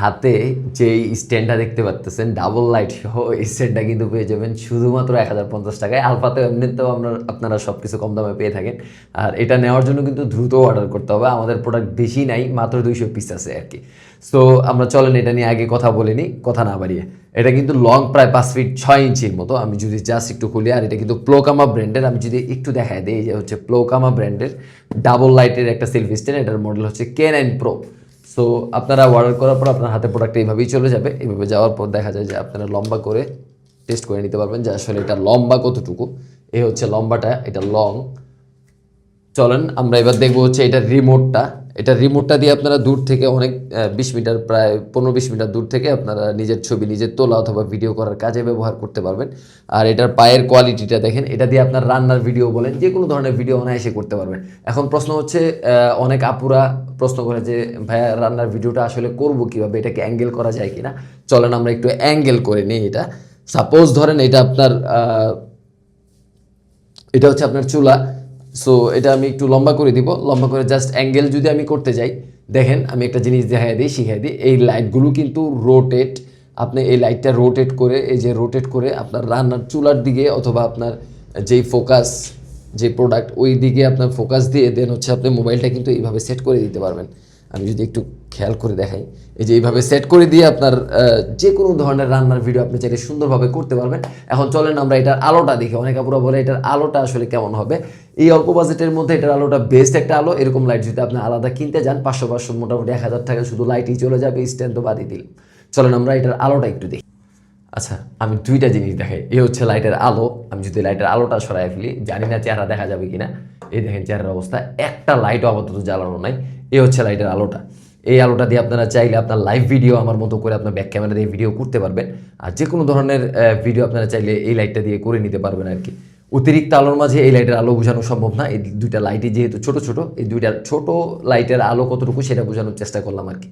হাতে যেই স্ট্যান্ডটা দেখতে পাচ্তেছেন ডাবল লাইট সহ এই স্ট্যান্ডটা কিন্তু পেয়ে যাবেন। শুধুমাত্র এক হাজার পঞ্চাশ টাকায়। আলফাতে এমনিতেও আমরা আপনারা সব কিছু কম দামে পেয়ে থাকেন। আর এটা নেওয়ার জন্য কিন্তু দ্রুত অর্ডার করতে হবে। আমাদের প্রোডাক্ট বেশি নাই, মাত্র দুইশো পিস আছে আর কি। সো আমরা চলেন এটা নিয়ে আগে কথা বলে নিই, কথা না বাড়িয়ে। এটা কিন্তু লং প্রায় পাঁচ ফিট ছয় ইঞ্চির মতো। আমি যদি জাস্ট একটু খুলি, আর এটা কিন্তু প্লোকামা ব্র্যান্ডের আমি যদি একটু দেখাই দিই যে হচ্ছে প্লোকামা ব্র্যান্ডের ডাবল লাইটের একটা সেলফি স্ট্যান্ড এটার মডেল হচ্ছে কে নাইন প্রো সো আপনারা অর্ডার করার পর আপনার হাতে প্রোডাক্ট এইভাবেই চলে যাবে। এইভাবে যাওয়ার পর দেখা যায় যে আপনারা লম্বা করে টেস্ট করে নিতে পারবেন যে আসলে এটা লম্বা কতটুকু। এই হচ্ছে লম্বাটা, এটা লং চলেন, আমরা এবার দেখব হচ্ছে এটা রিমোটটা এটা রিমোটটা দিয়ে আপনারা দূর থেকে অনেক বিশ মিটার, প্রায় পনেরো বিশ মিটার দূর থেকে আপনারা নিজের ছবি, নিজের তোলা অথবা ভিডিও করার কাজে ব্যবহার করতে পারবেন। আর এটার পায়ের কোয়ালিটিটা দেখেন, এটা দিয়ে আপনার রান্নার ভিডিও বলেন যে কোনো ধরনের ভিডিও অনায়াসে করতে পারবেন। এখন প্রশ্ন হচ্ছে অনেক আপুরা প্রশ্ন করে যে, ভাইয়া, রান্নার ভিডিওটা আসলে করব কীভাবে? এটাকে অ্যাঙ্গেল করা যায় কিনা? চলেন, আমরা একটু অ্যাঙ্গেল করে নিই এটা। সাপোজ ধরেন এটা আপনার এটা হচ্ছে আপনার চুলা। সো এটা আমি একটু লম্বা করে দিব। লম্বা করে জাস্ট অ্যাঙ্গেল যদি আমি করতে যাই, দেখেন, আমি একটা জিনিস দেখাই দিই, শিখাই দিই। এই লাইটগুলো কিন্তু রোটেট আপনি এই লাইটটা রোটেট করে, এই যে রোটেট করে আপনার রান্নার চুলার দিকে অথবা আপনার যেই ফোকাস যে প্রোডাক্ট ওই দিকে আপনার ফোকাস দিয়ে দেন হচ্ছে আপনি মোবাইলটা কিন্তু এইভাবে সেট করে দিতে পারবেন। আমি যদি একটু খেয়াল করে দেখাই, এই যে এইভাবে সেট করে দিয়ে আপনার যে কোনো ধরনের রান্নার ভিডিও আপনি চাইলে সুন্দরভাবে করতে পারবেন। এখন চলেন আমরা এটার আলোটা দেখি। অনেক আপুরা বলে এটার আলোটা আসলে কেমন হবে? এই অল্প বাজেটের মধ্যে এটার আলোটা বেস্ট একটা আলো। এরকম লাইট যদি আপনি আলাদা কিনতে যান, পাঁচশো পাঁচশো মোটামুটি এক হাজার টাকা শুধু লাইটই চলে যাবে স্ট্যান্ড তো বাদই দিল চলেন আমরা এটার আলোটা একটু দেখি। আচ্ছা আমি দুইটা জিনিস দেখাই। এই হচ্ছে লাইটের আলো। আমি যদি লাইটের আলোটা সরাই ফেলি, জানি না চেহারা দেখা যাবে কিনা। এই দেখেন চেহারার অবস্থা। একটা লাইটও আপাতত জ্বালানো নাই। এই হচ্ছে লাইটের আলোটা। এই আলোটা দিয়ে আপনারা চাইলে আপনার লাইভ ভিডিও আমার মতো করে আপনার ব্যাক ক্যামেরা দিয়ে ভিডিও করতে পারবেন। আর যে কোনো ধরনের ভিডিও আপনারা চাইলে এই লাইটটা দিয়ে করে নিতে পারবেন আর কি অতিরিক্ত আলোর মাঝে এই লাইটের আলো বোঝানো সম্ভব না। এই দুইটা লাইটই যেহেতু ছোট ছোট, এই দুইটা ছোট লাইটের আলো কতটুকু সেটা বোঝানোর চেষ্টা করলাম আর কি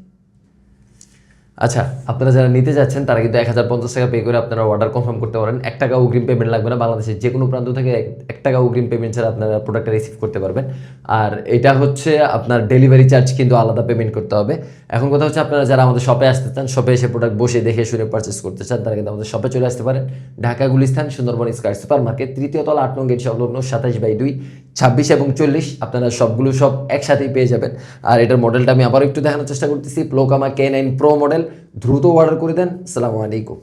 আচ্ছা আপনারা যারা নিতে যাচ্ছেন, তারা কিন্তু এক হাজার পঞ্চাশ টাকা পে করে আপনারা অর্ডার কনফার্ম করতে পারেন। এক টাকা অগ্রিম পেমেন্ট লাগবে না, বাংলাদেশের যে কোনো প্রান্ত থেকে এক- টাকা অগ্রিম পেমেন্ট ছাড়া আপনারা প্রোডাক্টটা রিসিভ করতে পারবেন। আর এটা হচ্ছে আপনার ডেলিভারি চার্জ কিন্তু আলাদা পেমেন্ট করতে হবে। এখন কথা হচ্ছে আপনারা যারা আমাদের শপে আসতে চান শপে এসে প্রোডাক্ট বসে দেখে শুনে পারচেস করতে চান, তারা কিন্তু আমাদের শপে চলে আসতে পারেন। Dhaka, Gulistan, Sundarban square super market তৃতীয় তলা, আট নং গেট সংলগ্ন সাতাশ বাই দুই ছাব্বিশ এবং চল্লিশ, আপনারা সবগুলো সব একসাথেই পেয়ে যাবেন। আর এটার মডেলটা আমি আবার একটু দেখানোর চেষ্টা করতেছি প্লোকামা কে নাইন প্রো মডেল দ্রুত অর্ডার করে দেন। আসসালামু আলাইকুম।